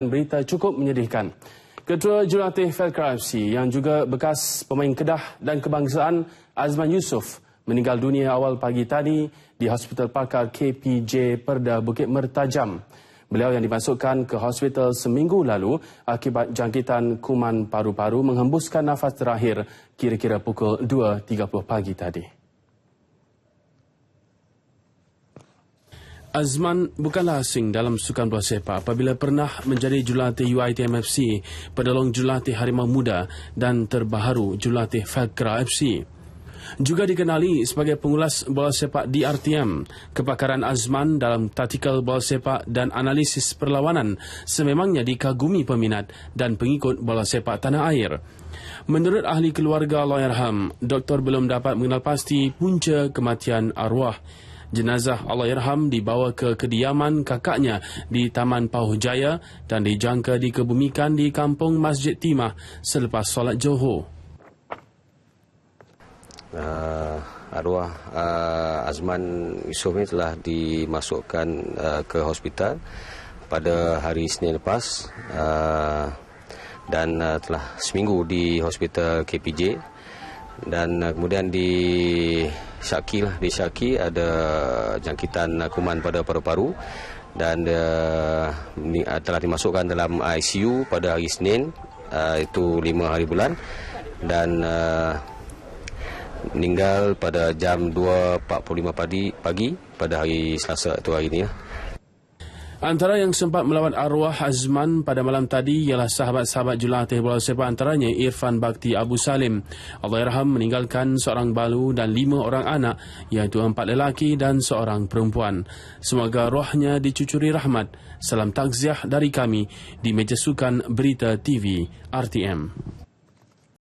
berita cukup menyedihkan. Ketua Jurulatih Felkra FC yang juga bekas pemain Kedah dan Kebangsaan Azman Yusof meninggal dunia awal pagi tadi di Hospital Pakar KPJ Perda Bukit Mertajam. Beliau yang dimasukkan ke hospital seminggu lalu akibat jangkitan kuman paru-paru menghembuskan nafas terakhir kira-kira pukul 2.30 pagi tadi. Azman bukanlah asing dalam sukan bola sepak apabila pernah menjadi jurulatih UITM FC, pedolong jurulatih Harimau Muda dan terbaharu jurulatih Falkra FC. Juga dikenali sebagai pengulas bola sepak di RTM, kepakaran Azman dalam taktikal bola sepak dan analisis perlawanan sememangnya dikagumi peminat dan pengikut bola sepak tanah air. Menurut ahli keluarga Allahyarham, doktor belum dapat mengenal pasti punca kematian arwah jenazah Allahyarham dibawa ke kediaman kakaknya di Taman Pauh Jaya dan dijangka dikebumikan di kampung Masjid Timah selepas solat Johor. Uh, arwah uh, Azman Yusof ini telah dimasukkan uh, ke hospital pada hari Senin lepas uh, dan uh, telah seminggu di hospital KPJ dan uh, kemudian di Syaki lah di Syaki ada jangkitan kuman pada paru-paru dan uh, telah dimasukkan dalam ICU pada hari Senin uh, itu 5 hari bulan dan uh, meninggal pada jam 2.45 pagi, pagi pada hari Selasa itu hari ini. Lah. Antara yang sempat melawan arwah Azman pada malam tadi ialah sahabat-sahabat julatih bola sepak antaranya Irfan Bakti Abu Salim. Allahyarham meninggalkan seorang balu dan lima orang anak iaitu empat lelaki dan seorang perempuan. Semoga rohnya dicucuri rahmat. Salam takziah dari kami di meja sukan Berita TV RTM.